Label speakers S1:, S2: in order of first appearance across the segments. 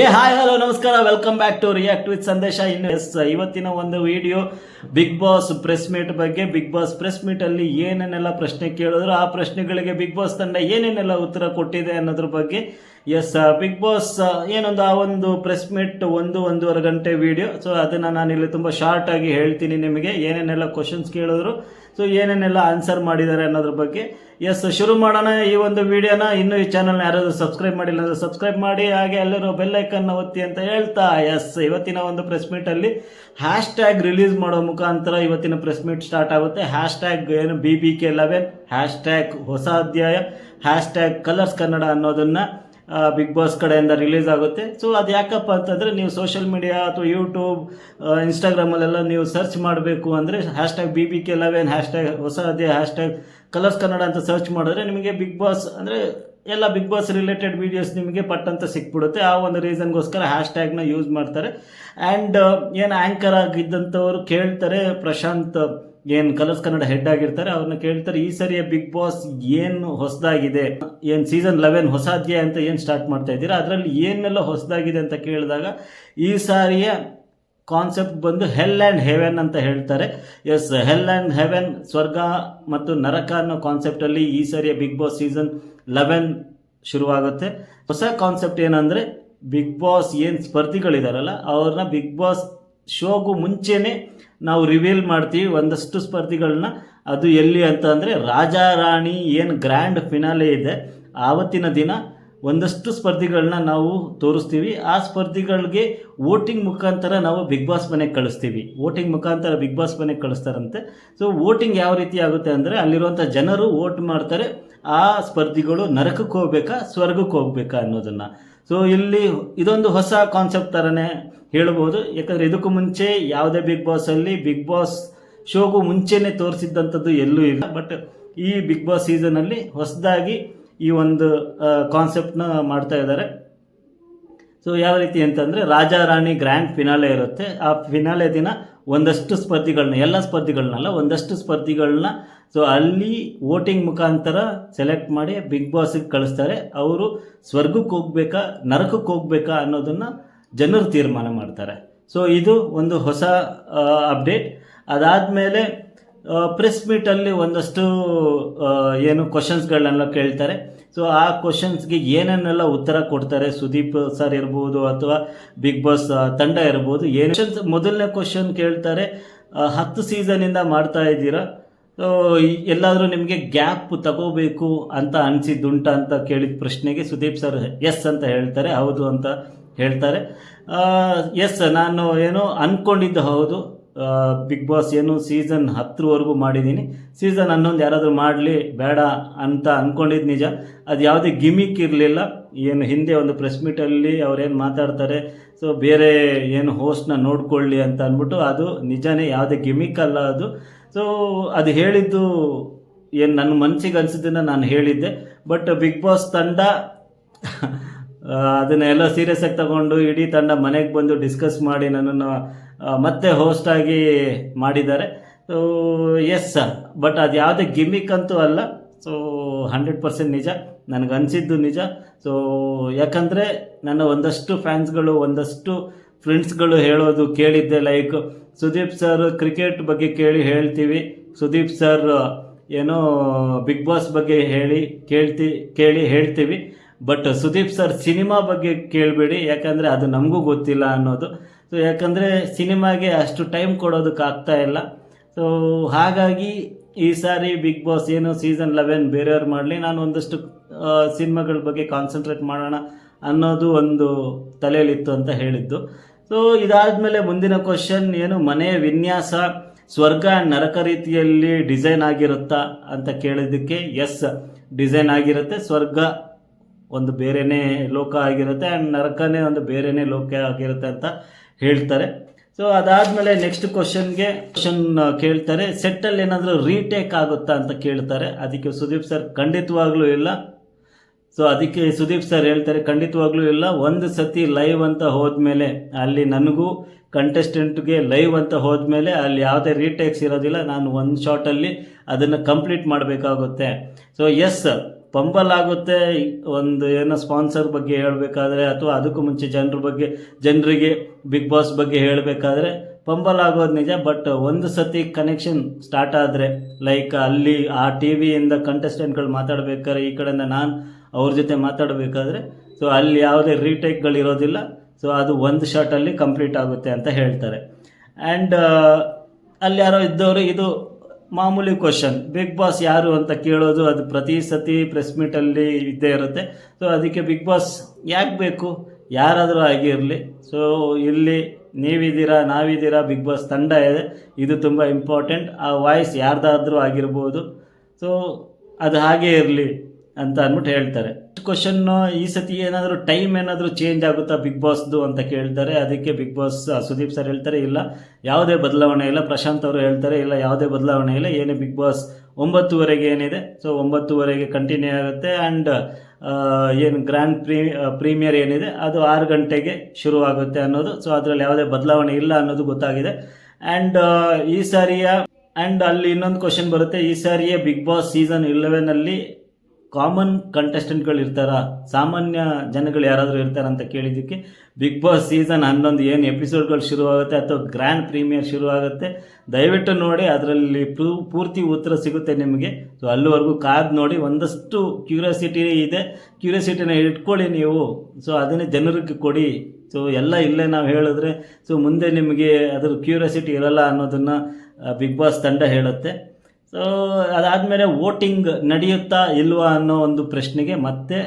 S1: ಏ, hi, hello, ನಮಸ್ಕಾರ. Welcome back to react with Sandesh. ಇನ್ನು ಎಸ್, ಇವತ್ತಿನ ಒಂದು video Bigg Boss press meet ಬಗ್ಗೆ. ಬಿಗ್ ಬಾಸ್ ಪ್ರೆಸ್ ಮೀಟ್ ಅಲ್ಲಿ ಏನೇನೆಲ್ಲ ಪ್ರಶ್ನೆ ಕೇಳಿದ್ರು, ಆ ಪ್ರಶ್ನೆಗಳಿಗೆ ಬಿಗ್ ಬಾಸ್ ತಂಡ ಏನೇನೆಲ್ಲ ಉತ್ತರ ಕೊಟ್ಟಿದೆ ಅನ್ನೋದ್ರ ಬಗ್ಗೆ. ಎಸ್ ಬಿಗ್ ಬಾಸ್ ಏನೊಂದು ಆ ಒಂದು ಪ್ರೆಸ್ ಮೀಟ್ ಒಂದು, ಒಂದೂವರೆ ಗಂಟೆ ವಿಡಿಯೋ ಸೊ ಅದನ್ನು ನಾನು ಇಲ್ಲಿ ತುಂಬ ಶಾರ್ಟ್ ಆಗಿ ಹೇಳ್ತೀನಿ ನಿಮಗೆ. ಏನೇನೆಲ್ಲ ಕ್ವಶನ್ಸ್ ಕೇಳಿದ್ರು ಸೊ ಏನೇನೆಲ್ಲ ಆನ್ಸರ್ ಮಾಡಿದ್ದಾರೆ ಅನ್ನೋದ್ರ ಬಗ್ಗೆ? ಎಸ್ ಶುರು ಮಾಡೋಣ ಈ ಒಂದು ವಿಡಿಯೋನ ಇನ್ನೂ ಈ ಚಾನಲ್ನ ಯಾರಾದರೂ ಸಬ್ಸ್ಕ್ರೈಬ್ ಮಾಡಿಲ್ಲ ಅಂದರೆ ಸಬ್ಸ್ಕ್ರೈಬ್ ಮಾಡಿ. ಹಾಗೆ ಎಲ್ಲರೂ ಬೆಲ್ಲೈಕನ್ನ ಒತ್ತಿ ಅಂತ ಹೇಳ್ತಾ. ಎಸ್ ಇವತ್ತಿನ ಒಂದು ಪ್ರೆಸ್ ಮೀಟಲ್ಲಿ ಹ್ಯಾಶ್ ಟ್ಯಾಗ್ ರಿಲೀಸ್ ಮಾಡೋ ಮುಖಾಂತರ ಇವತ್ತಿನ ಪ್ರೆಸ್ ಮೀಟ್ ಸ್ಟಾರ್ಟ್ ಆಗುತ್ತೆ. ಹ್ಯಾಶ್ ಟ್ಯಾಗ್ ಏನು? B B K eleven hashtag ಹೊಸ ಅಧ್ಯಾಯ. ಹ್ಯಾಶ್ ಟ್ಯಾಗ್ ಕಲರ್ಸ್ ಕನ್ನಡ ಅನ್ನೋದನ್ನು ಬಿಗ್ ಬಾಸ್ ಕಡೆಯಿಂದ ರಿಲೀಸ್ ಆಗುತ್ತೆ. ಸೊ ಅದು ಯಾಕಪ್ಪ ಅಂತಂದರೆ ನೀವು ಸೋಷಿಯಲ್ ಮೀಡಿಯಾ ಅಥವಾ ಯೂಟ್ಯೂಬ್ ಇನ್ಸ್ಟಾಗ್ರಾಮಲ್ಲೆಲ್ಲ ನೀವು ಸರ್ಚ್ ಮಾಡಬೇಕು ಅಂದರೆ hashtag B B K eleven hashtag ಹೊಸ ಅದೇ ಹ್ಯಾಶ್ ಟ್ಯಾಗ್ ಕಲರ್ಸ್ ಕನ್ನಡ ಅಂತ ಸರ್ಚ್ ಮಾಡಿದ್ರೆ ನಿಮಗೆ ಬಿಗ್ ಬಾಸ್ ಅಂದರೆ ಎಲ್ಲ ಬಿಗ್ ಬಾಸ್ ರಿಲೇಟೆಡ್ ವೀಡಿಯೋಸ್ ನಿಮಗೆ ಪಟ್ ಅಂತ ಸಿಕ್ಬಿಡುತ್ತೆ. ಆ ಒಂದು ರೀಸನ್ಗೋಸ್ಕರ ಹ್ಯಾಶ್ ಟ್ಯಾಗ್ನ ಯೂಸ್ ಮಾಡ್ತಾರೆ. ಆ್ಯಂಡ್ ಏನು ಆ್ಯಂಕರ್ ಆಗಿದ್ದಂಥವ್ರು ಕೇಳ್ತಾರೆ ಪ್ರಶಾಂತ್ ಏನು ಕಲರ್ಸ್ ಕನ್ನಡ ಹೆಡ್ ಆಗಿರ್ತಾರೆ ಅವ್ರನ್ನ ಕೇಳ್ತಾರೆ, ಈ ಸರಿಯ ಬಿಗ್ ಬಾಸ್ ಏನು ಹೊಸದಾಗಿದೆ? ಏನು ಸೀಸನ್ ಲೆವೆನ್ ಹೊಸದ್ಯಾ ಅಂತ ಏನು ಸ್ಟಾರ್ಟ್ ಮಾಡ್ತಾ ಇದ್ದೀರಾ? ಅದರಲ್ಲಿ ಏನೆಲ್ಲ ಹೊಸದಾಗಿದೆ ಅಂತ ಕೇಳಿದಾಗ, ಈ ಸಾರಿಯ ಕಾನ್ಸೆಪ್ಟ್ ಬಂದು ಹೆಲ್ ಆ್ಯಂಡ್ ಹೆವೆನ್ ಅಂತ ಹೇಳ್ತಾರೆ. ಎಸ್ ಹೆಲ್ ಆ್ಯಂಡ್ ಹೆವೆನ್ ಸ್ವರ್ಗ ಮತ್ತು ನರಕ ಅನ್ನೋ ಕಾನ್ಸೆಪ್ಟಲ್ಲಿ ಈ ಸಾರಿಯ ಬಿಗ್ ಬಾಸ್ ಸೀಸನ್ ಲೆವೆನ್ ಶುರುವಾಗುತ್ತೆ. ಹೊಸ ಕಾನ್ಸೆಪ್ಟ್ ಏನಂದರೆ ಬಿಗ್ ಬಾಸ್ ಏನು ಸ್ಪರ್ಧಿಗಳಿದಾರಲ್ಲ, ಅವ್ರನ್ನ ಬಿಗ್ ಬಾಸ್ ಶೋಗೂ ಮುಂಚೆನೇ ನಾವು ರಿವೀಲ್ ಮಾಡ್ತೀವಿ, ಒಂದಷ್ಟು ಸ್ಪರ್ಧಿಗಳನ್ನ ಅದು ಎಲ್ಲಿ ಅಂತ ಅಂದರೆ, ರಾಜ ರಾಣಿ ಏನು ಗ್ರ್ಯಾಂಡ್ ಫಿನಾಲೆ ಇದೆ, ಆವತ್ತಿನ ದಿನ ಒಂದಷ್ಟು ಸ್ಪರ್ಧಿಗಳನ್ನ ನಾವು ತೋರಿಸ್ತೀವಿ. ಆ ಸ್ಪರ್ಧಿಗಳಿಗೆ ವೋಟಿಂಗ್ ಮುಖಾಂತರ ನಾವು ಬಿಗ್ ಬಾಸ್ ಮನೆಗೆ ಕಳಿಸ್ತೀವಿ. ವೋಟಿಂಗ್ ಮುಖಾಂತರ ಬಿಗ್ ಬಾಸ್ ಮನೆಗೆ ಕಳಿಸ್ತಾರಂತೆ. ಸೊ ವೋಟಿಂಗ್ ಯಾವ ರೀತಿ ಆಗುತ್ತೆ ಅಂದರೆ, ಅಲ್ಲಿರುವಂಥ ಜನರು ವೋಟ್ ಮಾಡ್ತಾರೆ. ಆ ಸ್ಪರ್ಧಿಗಳು ನರಕಕ್ಕೆ ಹೋಗ್ಬೇಕಾ, ಸ್ವರ್ಗಕ್ಕೆ ಹೋಗ್ಬೇಕಾ ಅನ್ನೋದನ್ನು. ಸೊ ಇಲ್ಲಿ ಇದೊಂದು ಹೊಸ ಕಾನ್ಸೆಪ್ಟ್ ಥರನೇ ಹೇಳ್ಬೋದು ಯಾಕಂದರೆ ಇದಕ್ಕೂ ಮುಂಚೆ ಯಾವುದೇ ಬಿಗ್ ಬಾಸಲ್ಲಿ ಬಿಗ್ ಬಾಸ್ ಶೋಗೂ ಮುಂಚೆನೇ ತೋರಿಸಿದ್ದಂಥದ್ದು ಎಲ್ಲೂ ಇಲ್ಲ. ಬಟ್ ಈ ಬಿಗ್ ಬಾಸ್ ಸೀಸನಲ್ಲಿ ಹೊಸದಾಗಿ ಈ ಒಂದು ಕಾನ್ಸೆಪ್ಟ್ನ ಮಾಡ್ತಾ ಇದ್ದಾರೆ. ಸೊ ಯಾವ ರೀತಿ ಅಂತಂದರೆ ರಾಜಾ ರಾಣಿ ಗ್ರ್ಯಾಂಡ್ ಫಿನಾಲೆ ಇರುತ್ತೆ. ಆ ಫಿನಾಲೆ ದಿನ ಒಂದಷ್ಟು ಸ್ಪರ್ಧಿಗಳನ್ನ, ಎಲ್ಲ ಸ್ಪರ್ಧಿಗಳನ್ನಲ್ಲ, ಒಂದಷ್ಟು ಸ್ಪರ್ಧಿಗಳನ್ನ ಸೊ ಅಲ್ಲಿ ವೋಟಿಂಗ್ ಮುಖಾಂತರ ಸೆಲೆಕ್ಟ್ ಮಾಡಿ ಬಿಗ್ ಬಾಸಿಗೆ ಕಳಿಸ್ತಾರೆ. ಅವರು ಸ್ವರ್ಗಕ್ಕೆ ಹೋಗ್ಬೇಕಾ, ನರಕಕ್ಕೆ ಹೋಗ್ಬೇಕಾ ಅನ್ನೋದನ್ನು ಜನರು ತೀರ್ಮಾನ ಮಾಡ್ತಾರೆ. ಸೊ ಇದು ಒಂದು ಹೊಸ ಅಪ್ಡೇಟ್ ಅದಾದಮೇಲೆ ಪ್ರೆಸ್ ಮೀಟಲ್ಲಿ ಒಂದಷ್ಟು ಏನು ಕ್ವಶನ್ಸ್ಗಳನ್ನೆಲ್ಲ ಕೇಳ್ತಾರೆ. ಸೊ ಆ ಕ್ವಶನ್ಸ್ಗೆ ಏನೇನೆಲ್ಲ ಉತ್ತರ ಕೊಡ್ತಾರೆ? ಸುದೀಪ್ ಸರ್ ಇರ್ಬೋದು ಅಥವಾ ಬಿಗ್ ಬಾಸ್ ತಂಡ ಇರ್ಬೋದು. ಏನು ಮೊದಲನೇ ಕ್ವಶನ್ ಕೇಳ್ತಾರೆ ಹತ್ತು ಸೀಸನಿಂದ ಮಾಡ್ತಾ ಇದ್ದೀರಾ? ಸೊ ಎಲ್ಲಾದರೂ ನಿಮಗೆ ಗ್ಯಾಪ್ ತಗೋಬೇಕು ಅಂತ ಅನಿಸಿದ್ದುಂಟ ಅಂತ ಕೇಳಿದ ಪ್ರಶ್ನೆಗೆ ಸುದೀಪ್ ಸರ್ ಎಸ್ ಅಂತ ಹೇಳ್ತಾರೆ. ಹೌದು ಅಂತ ಹೇಳ್ತಾರೆ. ಎಸ್ ನಾನು ಏನೋ ಅಂದ್ಕೊಂಡಿದ್ದು ಹೌದು. ಬಿಗ್ ಬಾಸ್ ಏನು ಸೀಸನ್ ಹತ್ತರವರೆಗೂ ಮಾಡಿದ್ದೀನಿ. ಸೀಸನ್ ಹನ್ನೊಂದು ಯಾರಾದರೂ ಮಾಡಲಿ, ಬೇಡ ಅಂತ ಅಂದ್ಕೊಂಡಿದ್ದು ನಿಜ. ಅದು ಯಾವುದೇ ಗಿಮಿಕ್ ಇರಲಿಲ್ಲ. ಏನು ಹಿಂದೆ ಒಂದು ಪ್ರೆಸ್ ಮೀಟಲ್ಲಿ ಅವ್ರೇನು ಮಾತಾಡ್ತಾರೆ ಸೊ ಬೇರೆ ಏನು ಹೋಸ್ಟ್ನ ನೋಡ್ಕೊಳ್ಳಿ ಅಂತ ಅಂದ್ಬಿಟ್ಟು ಅದು ನಿಜನೇ ಯಾವುದೇ ಗಿಮಿಕ್ ಅಲ್ಲ ಅದು. ಸೊ ಅದು ಹೇಳಿದ್ದು ಏನು ನನ್ನ ಮನಸ್ಸಿಗೆ ಅನಿಸಿದ್ದನ್ನು ನಾನು ಹೇಳಿದ್ದೆ. ಬಟ್ ಬಿಗ್ ಬಾಸ್ ತಂಡ ಆ, ಅದನ್ನ ಸೀರಿಯಸ್ ಆಗಿ ತಗೊಂಡು ಇಡೀ ತಂಡ ಮನೆಗೆ ಬಂದು ಡಿಸ್ಕಸ್ ಮಾಡಿ ನನ್ನನ್ನು ಮತ್ತೆ ಹೋಸ್ಟ್ ಆಗಿ ಮಾಡಿದ್ದಾರೆ. ಸೊ ಎಸ್ ಸರ್ ಬಟ್ ಅದು ಯಾವುದೇ ಗಿಮಿಕ್ ಅಂತೂ ಅಲ್ಲ. ಸೊ ಹಂಡ್ರೆಡ್ ಪರ್ಸೆಂಟ್ ನಿಜ. ನನಗೆ ಅನಿಸಿದ್ದು ನಿಜ. ಸೊ ಯಾಕಂದರೆ ನನ್ನ ಒಂದಷ್ಟು ಫ್ಯಾನ್ಸ್ಗಳು ಒಂದಷ್ಟು ಫ್ರೆಂಡ್ಸ್ಗಳು ಹೇಳೋದು ಕೇಳಿದ್ದೆ. ಲೈಕ್ ಸುದೀಪ್ ಸರ್ ಕ್ರಿಕೆಟ್ ಬಗ್ಗೆ ಕೇಳಿ ಹೇಳ್ತೀವಿ. ಸುದೀಪ್ ಸರ್ ಏನೋ ಬಿಗ್ ಬಾಸ್ ಬಗ್ಗೆ ಹೇಳಿ ಕೇಳ್ತಿ ಕೇಳಿ ಹೇಳ್ತೀವಿ. ಬಟ್ ಸುದೀಪ್ ಸರ್ ಸಿನಿಮಾ ಬಗ್ಗೆ ಕೇಳಬೇಡಿ, ಯಾಕಂದರೆ ಅದು ನಮಗೂ ಗೊತ್ತಿಲ್ಲ ಅನ್ನೋದು. ಸೊ ಯಾಕಂದರೆ ಸಿನಿಮಾಗೆ ಅಷ್ಟು ಟೈಮ್ ಕೊಡೋದಕ್ಕೆ ಆಗ್ತಾ ಇಲ್ಲ. ಸೊ ಹಾಗಾಗಿ ಈ ಸಾರಿ ಬಿಗ್ ಬಾಸ್ ಏನು ಸೀಸನ್ ಲೆವೆನ್ ಬೇರೆಯವ್ರು ಮಾಡಲಿ, ನಾನು ಒಂದಷ್ಟು ಸಿನಿಮಾಗಳ ಬಗ್ಗೆ ಕಾನ್ಸಂಟ್ರೇಟ್ ಮಾಡೋಣ ಅನ್ನೋದು ಒಂದು ತಲೆಯಲ್ಲಿತ್ತು ಅಂತ ಹೇಳಿದ್ದು. ಸೊ ಇದಾದಮೇಲೆ ಮುಂದಿನ ಕ್ವಶನ್ ಏನು ಮನೆಯ ವಿನ್ಯಾಸ ಸ್ವರ್ಗ ನರಕ ರೀತಿಯಲ್ಲಿ ಡಿಸೈನ್ ಆಗಿರುತ್ತಾ ಅಂತ ಕೇಳಿದ್ದಕ್ಕೆ ಎಸ್ ಡಿಸೈನ್ ಆಗಿರುತ್ತೆ. ಸ್ವರ್ಗ ಒಂದು ಬೇರೆಯೇ ಲೋಕ ಆಗಿರುತ್ತೆ ಆ್ಯಂಡ್ ನರಕನೇ ಒಂದು ಬೇರೆಯೇ ಲೋಕ ಆಗಿರುತ್ತೆ ಅಂತ ಹೇಳ್ತಾರೆ. ಸೊ ಅದಾದಮೇಲೆ ನೆಕ್ಸ್ಟ್ ಕ್ವಶನ್ಗೆ ಕ್ವಶನ್ ಕೇಳ್ತಾರೆ ಸೆಟ್ಟಲ್ಲಿ ಏನಾದರೂ ರೀಟೇಕ್ ಆಗುತ್ತಾ ಅಂತ ಕೇಳ್ತಾರೆ. ಅದಕ್ಕೆ ಸುದೀಪ್ ಸರ್ ಖಂಡಿತವಾಗ್ಲೂ ಇಲ್ಲ. ಸೊ ಅದಕ್ಕೆ ಸುದೀಪ್ ಸರ್ ಹೇಳ್ತಾರೆ, ಖಂಡಿತವಾಗ್ಲೂ ಇಲ್ಲ. ಒಂದು ಸತಿ ಲೈವ್ ಅಂತ ಹೋದ್ಮೇಲೆ ಅಲ್ಲಿ ನನಗೂ ಕಂಟೆಸ್ಟೆಂಟ್ಗೆ ಲೈವ್ ಅಂತ ಹೋದ್ಮೇಲೆ ಅಲ್ಲಿ ಯಾವುದೇ ರೀಟೇಕ್ಸ್ ಇರೋದಿಲ್ಲ. ನಾನು ಒಂದು ಶಾಟಲ್ಲಿ ಅದನ್ನು ಕಂಪ್ಲೀಟ್ ಮಾಡಬೇಕಾಗುತ್ತೆ. ಸೊ ಎಸ್ ಪಂಬಲ್ ಆಗುತ್ತೆ ಒಂದು ಏನೋ ಸ್ಪಾನ್ಸರ್ ಬಗ್ಗೆ ಹೇಳಬೇಕಾದ್ರೆ ಅಥವಾ ಅದಕ್ಕೂ ಮುಂಚೆ ಜನರ ಬಗ್ಗೆ, ಜನರಿಗೆ, ಬಿಗ್ ಬಾಸ್ ಬಗ್ಗೆ ಹೇಳಬೇಕಾದ್ರೆ ಪಂಬಲ್ ಆಗೋದು ನಿಜ. ಬಟ್ ಒಂದು ಸತಿ ಕನೆಕ್ಷನ್ ಸ್ಟಾರ್ಟ್ ಆದರೆ ಲೈಕ್ ಅಲ್ಲಿ ಆ ಟಿ ವಿಯಿಂದ ಕಂಟೆಸ್ಟೆಂಟ್ಗಳು ಮಾತಾಡಬೇಕಾದ್ರೆ, ಈ ಕಡೆಯಿಂದ ನಾನು ಅವ್ರ ಜೊತೆ ಮಾತಾಡಬೇಕಾದ್ರೆ ಸೊ ಅಲ್ಲಿ ಯಾವುದೇ ರೀಟೇಕ್ಗಳಿರೋದಿಲ್ಲ ಸೊ ಅದು ಒಂದು ಶಾರ್ಟಲ್ಲಿ ಕಂಪ್ಲೀಟ್ ಆಗುತ್ತೆ ಅಂತ ಹೇಳ್ತಾರೆ. ಆ್ಯಂಡ್ ಅಲ್ಲಿ ಯಾರೋ ಇದ್ದವರು ಇದು ಮಾಮೂಲಿ ಕ್ವಶನ್ ಬಿಗ್ ಬಾಸ್ ಯಾರು ಅಂತ ಕೇಳೋದು ಅದು ಪ್ರತಿ ಸತಿ ಪ್ರೆಸ್ ಮೀಟಲ್ಲಿ ಇದ್ದೇ ಇರುತ್ತೆ. ಸೊ ಅದಕ್ಕೆ ಬಿಗ್ ಬಾಸ್ ಯಾಕೆ ಬೇಕು? ಯಾರಾದರೂ ಆಗಿರಲಿ. ಸೊ ಇಲ್ಲಿ ನೀವಿದ್ದೀರಾ, ನಾವಿದ್ದೀರಾ ಬಿಗ್ ಬಾಸ್ ತಂಡ ಇದೆ. ಇದು ತುಂಬ ಇಂಪಾರ್ಟೆಂಟ್ ಆ ವಾಯ್ಸ್ ಯಾರ್ದಾದ್ರೂ ಆಗಿರ್ಬೋದು. ಸೊ ಅದು ಹಾಗೇ ಇರಲಿ. ಅಂತ ಅಂದ್ಬಿಟ್ಟು ಹೇಳ್ತಾರೆ. ಕ್ವಶನ್ನು ಈ ಸತಿ ಏನಾದರೂ ಟೈಮ್ ಏನಾದರೂ ಚೇಂಜ್ ಆಗುತ್ತಾ ಬಿಗ್ ಬಾಸ್ದು ಅಂತ ಕೇಳ್ತಾರೆ. ಅದಕ್ಕೆ ಬಿಗ್ ಬಾಸ್ ಸುದೀಪ್ ಸರ್ ಹೇಳ್ತಾರೆ, ಇಲ್ಲ, ಯಾವುದೇ ಬದಲಾವಣೆ ಇಲ್ಲ. ಪ್ರಶಾಂತ್ ಅವರು ಹೇಳ್ತಾರೆ, ಇಲ್ಲ, ಯಾವುದೇ ಬದಲಾವಣೆ ಇಲ್ಲ. ಏನೇ ಬಿಗ್ ಬಾಸ್ ಒಂಬತ್ತುವರೆಗೆ ಏನಿದೆ ಸೊ ಒಂಬತ್ತುವರೆಗೆ ಕಂಟಿನ್ಯೂ ಆಗುತ್ತೆ. ಆ್ಯಂಡ್ ಏನು ಗ್ರ್ಯಾಂಡ್ ಪ್ರೀ ಪ್ರೀಮಿಯರ್ ಏನಿದೆ, ಅದು ಆರು ಗಂಟೆಗೆ ಶುರುವಾಗುತ್ತೆ ಅನ್ನೋದು. ಸೊ ಅದರಲ್ಲಿ ಯಾವುದೇ ಬದಲಾವಣೆ ಇಲ್ಲ ಅನ್ನೋದು ಗೊತ್ತಾಗಿದೆ. ಆ್ಯಂಡ್ ಈ ಸಾರಿಯ ಆ್ಯಂಡ್ ಅಲ್ಲಿ ಇನ್ನೊಂದು ಕ್ವಶನ್ ಬರುತ್ತೆ. ಈ ಸಾರಿಯ ಬಿಗ್ ಬಾಸ್ ಸೀಸನ್ ಇಲೆವೆನಲ್ಲಿ ಕಾಮನ್ ಕಂಟೆಸ್ಟೆಂಟ್ಗಳು ಇರ್ತಾರ, ಸಾಮಾನ್ಯ ಜನಗಳು ಯಾರಾದರೂ ಇರ್ತಾರ ಅಂತ ಕೇಳಿದ್ದಕ್ಕೆ ಬಿಗ್ ಬಾಸ್ ಸೀಸನ್ ಹನ್ನೊಂದು ಏನು ಎಪಿಸೋಡ್ಗಳು ಶುರುವಾಗುತ್ತೆ ಅಥವಾ ಗ್ರ್ಯಾಂಡ್ ಪ್ರೀಮಿಯರ್ ಶುರುವಾಗುತ್ತೆ ದಯವಿಟ್ಟು ನೋಡಿ, ಅದರಲ್ಲಿ ಪೂರ್ತಿ ಉತ್ತರ ಸಿಗುತ್ತೆ ನಿಮಗೆ. ಸೊ ಅಲ್ಲಿವರೆಗೂ ಕಾದು ನೋಡಿ, ಒಂದಷ್ಟು ಕ್ಯೂರಿಯಾಸಿಟಿ ಇದೆ. ಕ್ಯೂರಿಯಾಸಿಟಿನ ಇಟ್ಕೊಳ್ಳಿ ನೀವು. ಸೊ ಅದನ್ನೇ ಜನರಿಗೆ ಕೊಡಿ. ಸೊ ಎಲ್ಲ ಇಲ್ಲೇ ನಾವು ಹೇಳಿದ್ರೆ ಸೊ ಮುಂದೆ ನಿಮಗೆ ಅದರ ಕ್ಯೂರಿಯಾಸಿಟಿ ಇರಲ್ಲ ಅನ್ನೋದನ್ನು ಬಿಗ್ ಬಾಸ್ ತಂಡ ಹೇಳುತ್ತೆ. ಸೊ ಅದಾದಮೇಲೆ ವೋಟಿಂಗ್ ನಡೆಯುತ್ತಾ ಇಲ್ವಾ ಅನ್ನೋ ಒಂದು ಪ್ರಶ್ನೆಗೆ ಮತ್ತೆ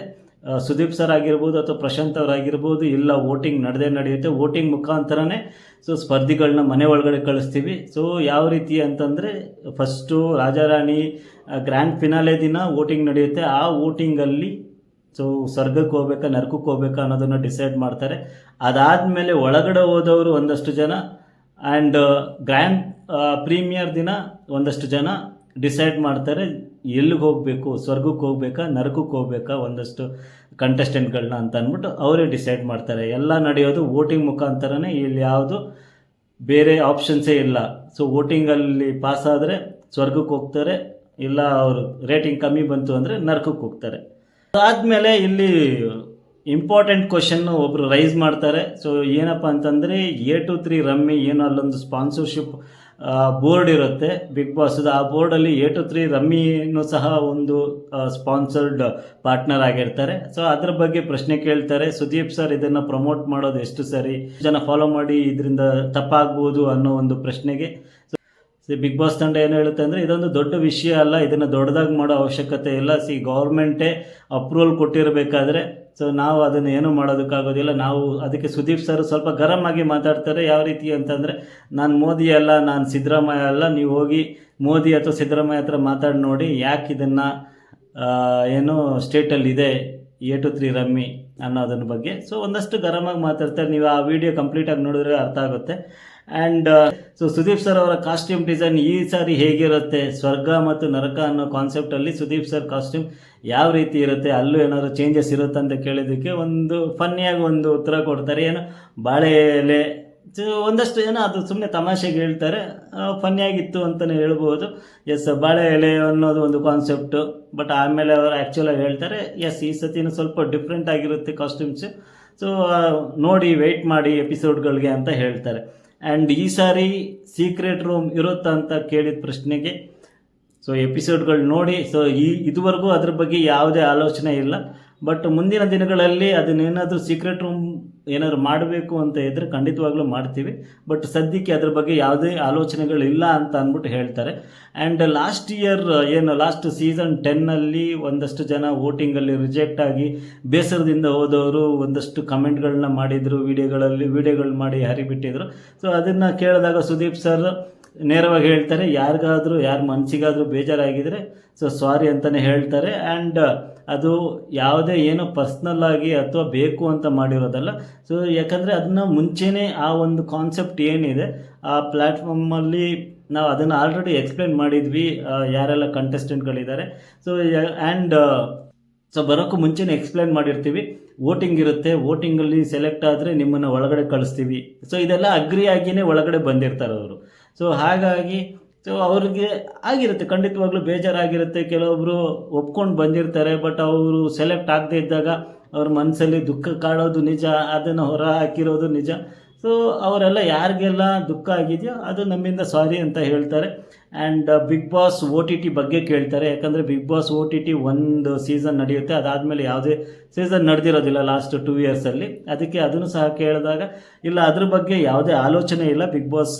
S1: ಸುದೀಪ್ ಸರ್ ಆಗಿರ್ಬೋದು ಅಥವಾ ಪ್ರಶಾಂತ್ ಅವರಾಗಿರ್ಬೋದು ಇಲ್ಲ ವೋಟಿಂಗ್ ನಡೆದೇ ನಡೆಯುತ್ತೆ, ವೋಟಿಂಗ್ ಮುಖಾಂತರನೇ ಸೊ ಸ್ಪರ್ಧಿಗಳನ್ನ ಮನೆ ಒಳಗಡೆ ಕಳಿಸ್ತೀವಿ. ಸೊ ಯಾವ ರೀತಿ ಅಂತಂದರೆ ಫಸ್ಟು ರಾಜಾರಾಣಿ ಗ್ರ್ಯಾಂಡ್ ಫಿನಾಲೆ ದಿನ ವೋಟಿಂಗ್ ನಡೆಯುತ್ತೆ. ಆ ವೋಟಿಂಗಲ್ಲಿ ಸೊ ಸ್ವರ್ಗಕ್ಕೆ ಹೋಗ್ಬೇಕಾ, ನರಕಕ್ಕೆ ಹೋಗ್ಬೇಕಾ ಅನ್ನೋದನ್ನು ಡಿಸೈಡ್ ಮಾಡ್ತಾರೆ. ಅದಾದಮೇಲೆ ಒಳಗಡೆ ಹೋದವರು ಒಂದಷ್ಟು ಜನ ಆ್ಯಂಡ್ ಗ್ರ್ಯಾಂಡ್ ಪ್ರೀಮಿಯರ್ ದಿನ ಒಂದಷ್ಟು ಜನ ಡಿಸೈಡ್ ಮಾಡ್ತಾರೆ ಎಲ್ಲಿಗೆ ಹೋಗಬೇಕು, ಸ್ವರ್ಗಕ್ಕೆ ಹೋಗ್ಬೇಕಾ, ನರಕಕ್ಕೆ ಹೋಗ್ಬೇಕಾ ಒಂದಷ್ಟು ಕಂಟೆಸ್ಟೆಂಟ್ಗಳನ್ನ ಅಂತ ಅಂದ್ಬಿಟ್ಟು ಅವರೇ ಡಿಸೈಡ್ ಮಾಡ್ತಾರೆ. ಎಲ್ಲ ನಡೆಯೋದು ವೋಟಿಂಗ್ ಮುಖಾಂತರನೇ ಇಲ್ಲಿ ಯಾವುದು ಬೇರೆ ಆಪ್ಷನ್ಸೇ ಇಲ್ಲ. ಸೊ ವೋಟಿಂಗಲ್ಲಿ ಪಾಸ್ ಆದರೆ ಸ್ವರ್ಗಕ್ಕೆ ಹೋಗ್ತಾರೆ, ಇಲ್ಲ ಅವರು ರೇಟಿಂಗ್ ಕಮ್ಮಿ ಬಂತು ಅಂದರೆ ನರಕಕ್ಕೆ ಹೋಗ್ತಾರೆ. ಅದಾದಮೇಲೆ ಇಲ್ಲಿ ಇಂಪಾರ್ಟೆಂಟ್ ಕ್ವಶನ್ನು ಒಬ್ಬರು ರೈಸ್ ಮಾಡ್ತಾರೆ. ಸೊ ಏನಪ್ಪ ಅಂತಂದರೆ ಎ ಟು ತ್ರೀ ರಮ್ಮಿ ಏನು ಅಲ್ಲೊಂದು ಸ್ಪಾನ್ಸರ್ಶಿಪ್ ಬೋರ್ಡ್ ಇರುತ್ತೆ ಬಿಗ್ ಬಾಸ್ದು ಆ ಬೋರ್ಡಲ್ಲಿ ಎ ಟು ತ್ರೀ ರಮ್ಮಿನೂ ಸಹ ಒಂದು ಸ್ಪಾನ್ಸರ್ಡ್ ಪಾರ್ಟ್ನರ್ ಆಗಿರ್ತಾರೆ. ಸೊ, ಅದ್ರ ಬಗ್ಗೆ ಪ್ರಶ್ನೆ ಕೇಳ್ತಾರೆ. ಸುದೀಪ್ ಸರ್ ಇದನ್ನು ಪ್ರಮೋಟ್ ಮಾಡೋದು ಎಷ್ಟು ಸರಿ? ಜನ ಫಾಲೋ ಮಾಡಿ ಇದರಿಂದ ತಪ್ಪಾಗ್ಬೋದು ಅನ್ನೋ ಒಂದು ಪ್ರಶ್ನೆಗೆ. ಬಿಗ್ ಬಾಸ್ ತಂಡ ಏನು ಹೇಳುತ್ತೆ ಅಂದರೆ, ಇದೊಂದು ದೊಡ್ಡ ವಿಷಯ ಅಲ್ಲ. ಇದನ್ನು ದೊಡ್ಡದಾಗಿ ಮಾಡೋ ಅವಶ್ಯಕತೆ ಇಲ್ಲ. ಸಿ, ಗೌರ್ಮೆಂಟೇ ಅಪ್ರೂವಲ್ ಕೊಟ್ಟಿರಬೇಕಾದ್ರೆ ಸೊ ನಾವು ಅದನ್ನು ಏನೂ ಮಾಡೋದಕ್ಕಾಗೋದಿಲ್ಲ. ನಾವು ಅದಕ್ಕೆ ಸುದೀಪ್ ಸರ್ ಸ್ವಲ್ಪ ಗರಂ ಆಗಿ ಮಾತಾಡ್ತಾರೆ. ಯಾವ ರೀತಿ ಅಂತಂದರೆ, ನಾನು ಮೋದಿ ಅಲ್ಲ, ನಾನು ಸಿದ್ದರಾಮಯ್ಯ ಅಲ್ಲ, ನೀವು ಹೋಗಿ ಮೋದಿ ಅಥವಾ ಸಿದ್ದರಾಮಯ್ಯ ಹತ್ರ ಮಾತಾಡಿ ನೋಡಿ ಯಾಕೆ ಇದನ್ನು ಏನು ಸ್ಟೇಟಲ್ಲಿ ಇದೆ ಎ ಟು ತ್ರೀ ರಮ್ಮಿ ಅನ್ನೋದನ್ನ ಬಗ್ಗೆ. ಸೊ ಒಂದಷ್ಟು ಗರಮಾಗಿ ಮಾತಾಡ್ತಾರೆ. ನೀವು ಆ ವಿಡಿಯೋ ಕಂಪ್ಲೀಟಾಗಿ ನೋಡಿದ್ರೆ ಅರ್ಥ ಆಗುತ್ತೆ. ಆ್ಯಂಡ್ ಸೊ ಸುದೀಪ್ ಸರ್ ಅವರ ಕಾಸ್ಟ್ಯೂಮ್ ಡಿಸೈನ್ ಈ ಸಾರಿ ಹೇಗಿರುತ್ತೆ? ಸ್ವರ್ಗ ಮತ್ತು ನರಕ ಅನ್ನೋ ಕಾನ್ಸೆಪ್ಟಲ್ಲಿ ಸುದೀಪ್ ಸರ್ ಕಾಸ್ಟ್ಯೂಮ್ ಯಾವ ರೀತಿ ಇರುತ್ತೆ? ಅಲ್ಲೂ ಏನಾದರೂ ಚೇಂಜಸ್ ಇರುತ್ತೆ ಅಂತ ಕೇಳಿದ್ದಕ್ಕೆ ಒಂದು ಫನ್ನಿಯಾಗಿ ಒಂದು ಉತ್ತರ ಕೊಡ್ತಾರೆ. ಏನು ಬಾಳೆ ಎಲೆ ಒಂದಷ್ಟು ಜನ ಅದು ಸುಮ್ಮನೆ ತಮಾಷೆಗೆ ಹೇಳ್ತಾರೆ. ಫನ್ನಿಯಾಗಿತ್ತು ಅಂತಲೇ ಹೇಳ್ಬೋದು. ಎಸ್ ಬಾಳೆ ಎಲೆ ಅನ್ನೋದು ಒಂದು ಕಾನ್ಸೆಪ್ಟು ಬಟ್ ಆಮೇಲೆ ಅವರು ಆ್ಯಕ್ಚುಲಾಗಿ ಹೇಳ್ತಾರೆ ಎಸ್ ಈ ಸತಿನೂ ಸ್ವಲ್ಪ ಡಿಫ್ರೆಂಟ್ ಆಗಿರುತ್ತೆ ಕಾಸ್ಟ್ಯೂಮ್ಸು ಸೊ ನೋಡಿ ವೆಯ್ಟ್ ಮಾಡಿ ಎಪಿಸೋಡ್ಗಳಿಗೆ ಅಂತ ಹೇಳ್ತಾರೆ. ಆ್ಯಂಡ್ ಈ ಸಾರಿ ಸೀಕ್ರೆಟ್ ರೂಮ್ ಇರುತ್ತಾ ಅಂತ ಕೇಳಿದ ಪ್ರಶ್ನೆಗೆ ಸೊ ಎಪಿಸೋಡ್ಗಳು ನೋಡಿ ಸೊ ಈ ಇದುವರೆಗೂ ಅದ್ರ ಬಗ್ಗೆ ಯಾವುದೇ ಆಲೋಚನೆ ಇಲ್ಲ. ಬಟ್ ಮುಂದಿನ ದಿನಗಳಲ್ಲಿ ಅದನ್ನೇನಾದರೂ ಸೀಕ್ರೆಟ್ ರೂಮ್ ಏನಾದರೂ ಮಾಡಬೇಕು ಅಂತ ಇದ್ದರೆ ಖಂಡಿತವಾಗ್ಲೂ ಮಾಡ್ತೀವಿ. ಬಟ್ ಸದ್ಯಕ್ಕೆ ಅದ್ರ ಬಗ್ಗೆ ಯಾವುದೇ ಆಲೋಚನೆಗಳಿಲ್ಲ ಅಂತ ಅಂದ್ಬಿಟ್ಟು ಹೇಳ್ತಾರೆ. ಆ್ಯಂಡ್ ಲಾಸ್ಟ್ ಇಯರ್ ಏನು ಲಾಸ್ಟ್ ಸೀಸನ್ ಟೆನ್ನಲ್ಲಿ ಒಂದಷ್ಟು ಜನ ವೋಟಿಂಗಲ್ಲಿ ರಿಜೆಕ್ಟ್ ಆಗಿ ಬೇಸರದಿಂದ ಹೋದವರು ಒಂದಷ್ಟು ಕಮೆಂಟ್ಗಳನ್ನ ಮಾಡಿದರು, ವಿಡಿಯೋಗಳಲ್ಲಿ ವಿಡಿಯೋಗಳು ಮಾಡಿ ಹರಿಬಿಟ್ಟಿದ್ರು. ಸೊ ಅದನ್ನು ಕೇಳಿದಾಗ ಸುದೀಪ್ ಸರ್ ನೇರವಾಗಿ ಹೇಳ್ತಾರೆ, ಯಾರಿಗಾದರೂ, ಯಾರ ಮನಸ್ಸಿಗಾದರೂ ಬೇಜಾರಾಗಿದ್ದರೆ ಸೊ ಸಾರಿ ಅಂತಲೇ ಹೇಳ್ತಾರೆ. ಆ್ಯಂಡ್ ಅದು ಯಾವುದೇ ಏನೋ ಪರ್ಸ್ನಲ್ ಆಗಿ ಅಥವಾ ಬೇಕು ಅಂತ ಮಾಡಿರೋದಲ್ಲ. ಸೊ ಯಾಕಂದರೆ ಅದನ್ನ ಮುಂಚೆನೇ ಆ ಒಂದು ಕಾನ್ಸೆಪ್ಟ್ ಏನಿದೆ, ಆ ಪ್ಲ್ಯಾಟ್ಫಾರ್ಮಲ್ಲಿ ನಾವು ಅದನ್ನು ಆಲ್ರೆಡಿ ಎಕ್ಸ್ಪ್ಲೇನ್ ಮಾಡಿದ್ವಿ ಯಾರೆಲ್ಲ ಕಂಟೆಸ್ಟೆಂಟ್ಗಳಿದ್ದಾರೆ ಸೊ ಆ್ಯಂಡ್ ಸೊ ಬರೋಕ್ಕೂ ಮುಂಚೆನೇ ಎಕ್ಸ್ಪ್ಲೇನ್ ಮಾಡಿರ್ತೀವಿ. ವೋಟಿಂಗ್ ಇರುತ್ತೆ ವೋಟಿಂಗಲ್ಲಿ ಸೆಲೆಕ್ಟ್ ಆದರೆ ನಿಮ್ಮನ್ನು ಒಳಗಡೆ ಕಳಿಸ್ತೀವಿ. ಸೊ ಇದೆಲ್ಲ ಅಗ್ರಿ ಆಗಿಯೇ ಒಳಗಡೆ ಬಂದಿರ್ತಾರೆ ಅವರು. ಸೊ ಹಾಗಾಗಿ ಸೊ ಅವ್ರಿಗೆ ಆಗಿರುತ್ತೆ, ಖಂಡಿತವಾಗ್ಲೂ ಬೇಜಾರಾಗಿರುತ್ತೆ. ಕೆಲವೊಬ್ಬರು ಒಪ್ಕೊಂಡು ಬಂದಿರ್ತಾರೆ ಬಟ್ ಅವರು ಸೆಲೆಕ್ಟ್ ಆಗದೆ ಇದ್ದಾಗ ಅವ್ರ ಮನಸ್ಸಲ್ಲಿ ದುಃಖ ಕಾಡೋದು ನಿಜ, ಅದನ್ನು ಹೊರ ಹಾಕಿರೋದು ನಿಜ. ಸೊ ಅವರೆಲ್ಲ ಯಾರಿಗೆಲ್ಲ ದುಃಖ ಆಗಿದೆಯೋ ಅದು ನಮ್ಮಿಂದ ಸಾರಿ ಅಂತ ಹೇಳ್ತಾರೆ. And Bigg Boss O T T ಬಗ್ಗೆ ಕೇಳ್ತಾರೆ. ಯಾಕಂದರೆ Bigg Boss O T T ಒಂದು ಸೀಸನ್ ನಡೆಯುತ್ತೆ. ಅದಾದಮೇಲೆ ಯಾವುದೇ ಸೀಸನ್ ನಡೆದಿರೋದಿಲ್ಲ ಲಾಸ್ಟ್ ಟೂ ಇಯರ್ಸಲ್ಲಿ ಅದಕ್ಕೆ ಅದನ್ನು ಸಹ ಕೇಳಿದಾಗ ಇಲ್ಲ ಅದ್ರ ಬಗ್ಗೆ ಯಾವುದೇ ಆಲೋಚನೆ ಇಲ್ಲ Bigg Boss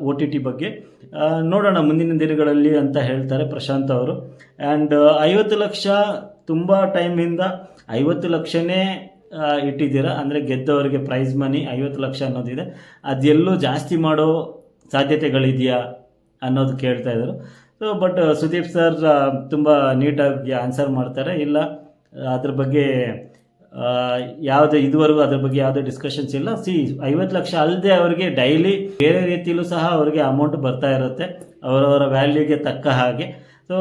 S1: O T T ಬಗ್ಗೆ. ಆ, ನೋಡೋಣ ಮುಂದಿನ ದಿನಗಳಲ್ಲಿ ಅಂತ ಹೇಳ್ತಾರೆ ಪ್ರಶಾಂತ್ ಅವರು. ಆ್ಯಂಡ್ ಐವತ್ತು ಲಕ್ಷ ತುಂಬ ಟೈಮಿಂದ ಐವತ್ತು ಲಕ್ಷನೇ ಇಟ್ಟಿದ್ದೀರಾ? ಅಂದರೆ ಗೆದ್ದವರಿಗೆ ಪ್ರೈಸ್ ಮನಿ ಐವತ್ತು ಲಕ್ಷ ಅನ್ನೋದಿದೆ. ಅದೆಲ್ಲೂ ಜಾಸ್ತಿ ಮಾಡೋ ಸಾಧ್ಯತೆಗಳಿದೆಯಾ ಅನ್ನೋದು ಕೇಳ್ತಾ ಇದ್ದರು ಸೊ ಬಟ್ ಸುದೀಪ್ ಸರ್ ತುಂಬ ನೀಟಾಗಿ ಆನ್ಸರ್ ಮಾಡ್ತಾರೆ. ಇಲ್ಲ, ಅದ್ರ ಬಗ್ಗೆ ಯಾವುದೇ, ಇದುವರೆಗೂ ಅದ್ರ ಬಗ್ಗೆ ಯಾವುದೇ ಡಿಸ್ಕಷನ್ಸ್ ಇಲ್ಲ. ಸಿ ಐವತ್ತು ಲಕ್ಷ ಅಲ್ಲದೆ ಅವರಿಗೆ ಡೈಲಿ ಬೇರೆ ರೀತಿಯಲ್ಲೂ ಸಹ ಅವರಿಗೆ ಅಮೌಂಟ್ ಬರ್ತಾ ಇರುತ್ತೆ. ಅವರವರ ವ್ಯಾಲ್ಯೂಗೆ ತಕ್ಕ ಹಾಗೆ. ಸೊ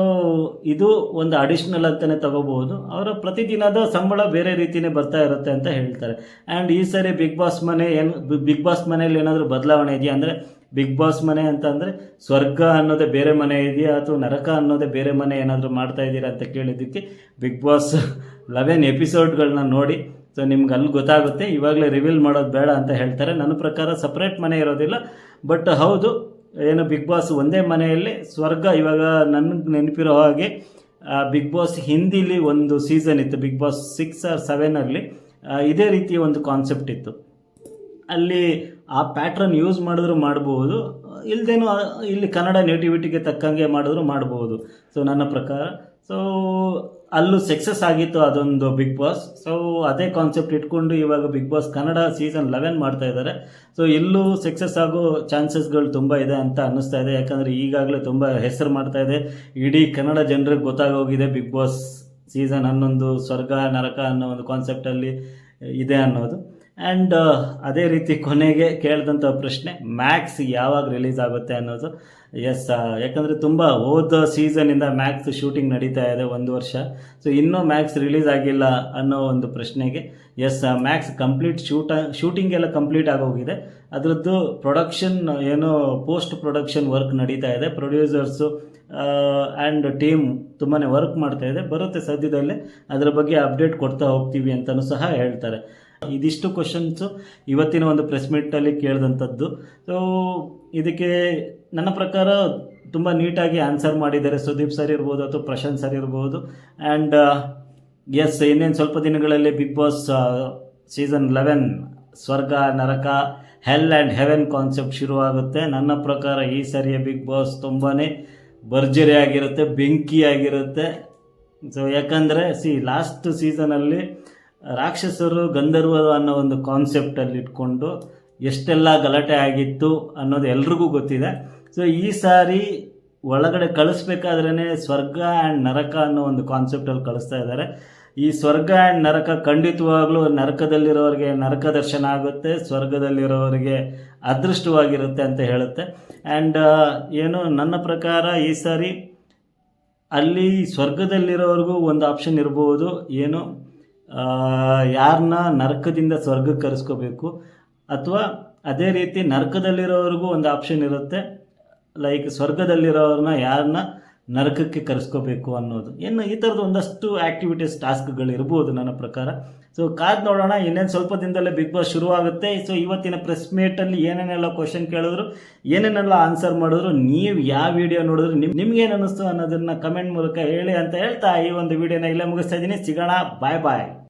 S1: ಇದು ಒಂದು ಅಡಿಷ್ನಲ್ ಅಂತಲೇ ತಗೋಬಹುದು. ಅವರ ಪ್ರತಿದಿನದ ಸಂಬಳ ಬೇರೆ ರೀತಿಯೇ ಬರ್ತಾ ಇರುತ್ತೆ ಅಂತ ಹೇಳ್ತಾರೆ. ಆ್ಯಂಡ್ ಈ ಸರಿ ಬಿಗ್ ಬಾಸ್ ಮನೆ ಏನು ಬಿಗ್ ಬಾಸ್ ಮನೆಯಲ್ಲಿ ಏನಾದರೂ ಬದಲಾವಣೆ ಇದೆಯಾ ಅಂದರೆ ಬಿಗ್ ಬಾಸ್ ಮನೆ ಅಂತಂದರೆ ಸ್ವರ್ಗ ಅನ್ನೋದೇ ಬೇರೆ ಮನೆ ಇದೆಯಾ ಅಥವಾ ನರಕ ಅನ್ನೋದೇ ಬೇರೆ ಮನೆ ಏನಾದರೂ ಮಾಡ್ತಾ ಇದ್ದೀರಾ ಅಂತ ಕೇಳಿದ್ದಕ್ಕೆ ಬಿಗ್ ಬಾಸ್ ಲೆವೆನ್ ಎಪಿಸೋಡ್ಗಳನ್ನ ನೋಡಿ. ಸೊ ನಿಮ್ಗೆ ಅಲ್ಲಿ ಗೊತ್ತಾಗುತ್ತೆ. ಇವಾಗಲೇ ರಿವೀಲ್ ಮಾಡೋದು ಬೇಡ ಅಂತ ಹೇಳ್ತಾರೆ. ನನ್ನ ಪ್ರಕಾರ ಸಪ್ರೇಟ್ ಮನೆ ಇರೋದಿಲ್ಲ. ಬಟ್ ಹೌದು ಏನು ಬಿಗ್ ಬಾಸ್ ಒಂದೇ ಮನೆಯಲ್ಲಿ, ಸ್ವರ್ಗ ಇವಾಗ ನನಗೆ ನೆನಪಿರೋ ಹಾಗೆ ಬಿಗ್ ಬಾಸ್ ಹಿಂದಿಲಿ ಒಂದು ಸೀಸನ್ ಇತ್ತು ಬಿಗ್ ಬಾಸ್ ಸಿಕ್ಸ್ ಆರ್ ಸೆವೆನಲ್ಲಿ ಇದೇ ರೀತಿಯ ಒಂದು ಕಾನ್ಸೆಪ್ಟ್ ಇತ್ತು. ಅಲ್ಲಿ ಆ ಪ್ಯಾಟ್ರನ್ ಯೂಸ್ ಮಾಡಿದ್ರು ಮಾಡಬಹುದು ಇಲ್ಲದೇನು ಇಲ್ಲಿ ಕನ್ನಡ ನೇಟಿವಿಟಿಗೆ ತಕ್ಕಂಗೆ ಮಾಡಿದ್ರು ಮಾಡಬಹುದು ಸೊ ನನ್ನ ಪ್ರಕಾರ. ಸೊ ಅಲ್ಲೂ ಸಕ್ಸಸ್ ಆಗಿತ್ತು ಅದೊಂದು ಬಿಗ್ ಬಾಸ್ ಸೊ ಅದೇ ಕಾನ್ಸೆಪ್ಟ್ ಇಟ್ಕೊಂಡು ಇವಾಗ Bigg Boss Kannada season eleven ಮಾಡ್ತಾ ಇದ್ದಾರೆ. ಸೊ ಇಲ್ಲೂ ಸಕ್ಸಸ್ ಆಗೋ ಚಾನ್ಸಸ್ಗಳು ತುಂಬ ಇದೆ ಅಂತ ಅನ್ನಿಸ್ತಾ ಇದೆ. ಯಾಕಂದರೆ ಈಗಾಗಲೇ ತುಂಬ ಹೆಸರು ಮಾಡ್ತಾ ಇದೆ. ಇಡೀ ಕನ್ನಡ ಜನರಿಗೆ ಗೊತ್ತಾಗೋಗಿದೆ ಬಿಗ್ ಬಾಸ್ ಸೀಸನ್ ಹನ್ನೊಂದು ಸ್ವರ್ಗ, ನರಕ ಅನ್ನೋ ಒಂದು ಕಾನ್ಸೆಪ್ಟಲ್ಲಿ ಇದೆ ಅನ್ನೋದು. ಆ್ಯಂಡ್ ಅದೇ ರೀತಿ ಕೊನೆಗೆ ಕೇಳಿದಂಥ ಪ್ರಶ್ನೆ ಮ್ಯಾಕ್ಸ್ ಯಾವಾಗ ರಿಲೀಸ್ ಆಗುತ್ತೆ ಅನ್ನೋದು. ಎಸ್ ಯಾಕಂದರೆ ತುಂಬ ಹೋದ ಸೀಸನಿಂದ ಮ್ಯಾಕ್ಸ್ ಶೂಟಿಂಗ್ ನಡೀತಾ ಇದೆ ಒಂದು ವರ್ಷ. ಸೊ ಇನ್ನೂ ಮ್ಯಾಕ್ಸ್ ರಿಲೀಸ್ ಆಗಿಲ್ಲ ಅನ್ನೋ ಒಂದು ಪ್ರಶ್ನೆಗೆ. Yes Max complete shoot shooting ಎಲ್ಲ ಕಂಪ್ಲೀಟ್ ಆಗೋಗಿದೆ. ಅದರದ್ದು ಪ್ರೊಡಕ್ಷನ್ ಏನು ಪೋಸ್ಟ್ ಪ್ರೊಡಕ್ಷನ್ ವರ್ಕ್ ನಡೀತಾ ಇದೆ. ಪ್ರೊಡ್ಯೂಸರ್ಸು ಆ್ಯಂಡ್ ಟೀಮ್ ತುಂಬಾ ವರ್ಕ್ ಮಾಡ್ತಾ ಇದೆ. ಬರುತ್ತೆ ಸದ್ಯದಲ್ಲೇ. ಅದರ ಬಗ್ಗೆ ಅಪ್ಡೇಟ್ ಕೊಡ್ತಾ ಹೋಗ್ತೀವಿ ಅಂತಲೂ ಸಹ ಹೇಳ್ತಾರೆ. ಇದಿಷ್ಟು ಕ್ವಶನ್ಸು ಇವತ್ತಿನ ಒಂದು ಪ್ರೆಸ್ ಮೀಟಲ್ಲಿ ಕೇಳಿದಂಥದ್ದು. ಸೊ ಇದಕ್ಕೆ ನನ್ನ ಪ್ರಕಾರ ತುಂಬ ನೀಟಾಗಿ ಆನ್ಸರ್ ಮಾಡಿದ್ದಾರೆ. ಸುದೀಪ್ ಸರ್ ಇರ್ಬೋದು ಅಥವಾ ಪ್ರಶಾಂತ್ ಸರ್ ಇರ್ಬೋದು. ಆ್ಯಂಡ್ ಎಸ್ ಇನ್ನೇನು ಸ್ವಲ್ಪ ದಿನಗಳಲ್ಲಿ ಬಿಗ್ ಬಾಸ್ ಸೀಸನ್ ಲೆವೆನ್ ಸ್ವರ್ಗ, ನರಕ ಹೆಲ್ ಆ್ಯಂಡ್ ಹೆವೆನ್ ಕಾನ್ಸೆಪ್ಟ್ ಶುರುವಾಗುತ್ತೆ. ನನ್ನ ಪ್ರಕಾರ ಈ ಸರಿಯ ಬಿಗ್ ಬಾಸ್ ತುಂಬಾ ಭರ್ಜರಿ ಆಗಿರುತ್ತೆ ಬೆಂಕಿ ಆಗಿರುತ್ತೆ ಸೊ ಯಾಕಂದರೆ ಸಿ ಲಾಸ್ಟ್ ಸೀಸನಲ್ಲಿ ರಾಕ್ಷಸರು ಗಂಧರ್ವರು ಅನ್ನೋ ಒಂದು ಕಾನ್ಸೆಪ್ಟಲ್ಲಿ ಇಟ್ಕೊಂಡು ಎಷ್ಟೆಲ್ಲ ಗಲಾಟೆ ಆಗಿತ್ತು ಅನ್ನೋದು ಎಲ್ರಿಗೂ ಗೊತ್ತಿದೆ. ಸೊ ಈ ಸಾರಿ ಒಳಗಡೆ ಕಳಿಸ್ಬೇಕಾದ್ರೇ ಸ್ವರ್ಗ ಆ್ಯಂಡ್ ನರಕ ಅನ್ನೋ ಒಂದು ಕಾನ್ಸೆಪ್ಟಲ್ಲಿ ಕಳಿಸ್ತಾ ಇದ್ದಾರೆ. ಈ ಸ್ವರ್ಗ ಆ್ಯಂಡ್ ನರಕ ಖಂಡಿತವಾಗ್ಲೂ ನರಕದಲ್ಲಿರೋರಿಗೆ ನರಕ ದರ್ಶನ ಆಗುತ್ತೆ, ಸ್ವರ್ಗದಲ್ಲಿರೋರಿಗೆ ಅದೃಷ್ಟವಾಗಿರುತ್ತೆ ಅಂತ ಹೇಳುತ್ತೆ. ಆ್ಯಂಡ್ ಏನು ನನ್ನ ಪ್ರಕಾರ ಈ ಸಾರಿ ಅಲ್ಲಿ ಸ್ವರ್ಗದಲ್ಲಿರೋರಿಗೂ ಒಂದು ಆಪ್ಷನ್ ಇರ್ಬೋದು. ಏನು? ಯಾರನ್ನ ನರಕದಿಂದ ಸ್ವರ್ಗಕ್ಕೆ ಕರೆಸ್ಕೋಬೇಕು ಅಥವಾ ಅದೇ ರೀತಿ ನರಕದಲ್ಲಿರೋರಿಗೂ ಒಂದು ಆಪ್ಷನ್ ಇರುತ್ತೆ. ಲೈಕ್ ಸ್ವರ್ಗದಲ್ಲಿರೋರನ್ನ ಯಾರನ್ನ ನರಕಕ್ಕೆ ಕರೆಸ್ಕೋಬೇಕು ಅನ್ನೋದು. ಇನ್ನು ಈ ಥರದ್ದು ಒಂದಷ್ಟು ಆ್ಯಕ್ಟಿವಿಟೀಸ್ ಟಾಸ್ಕ್ಗಳು ಇರ್ಬೋದು ನನ್ನ ಪ್ರಕಾರ. ಸೊ ಕಾದ್ ನೋಡೋಣ. ಇನ್ನೇನು ಸ್ವಲ್ಪ ದಿನದಲ್ಲೇ ಬಿಗ್ ಬಾಸ್ ಶುರುವಾಗುತ್ತೆ. ಸೊ ಇವತ್ತಿನ ಪ್ರೆಸ್ ಮೀಟಲ್ಲಿ ಏನೇನೆಲ್ಲ ಕ್ವಶನ್ ಕೇಳಿದ್ರು, ಏನೇನೆಲ್ಲ ಆನ್ಸರ್ ಮಾಡಿದ್ರು, ನೀವು ಯಾವ ವಿಡಿಯೋ ನೋಡಿದ್ರು, ನಿಮ್, ನಿಮ್ಗೇನು ಅನ್ನಿಸ್ತು ಅನ್ನೋದನ್ನ ಕಮೆಂಟ್ ಮೂಲಕ ಹೇಳಿ ಅಂತ ಹೇಳ್ತಾ ಈ ಒಂದು ವಿಡಿಯೋನ ಇಲ್ಲೇ ಮುಗಿಸ್ತಾ ಇದ್ದೀನಿ. ಸಿಗೋಣ. ಬಾಯ್ ಬಾಯ್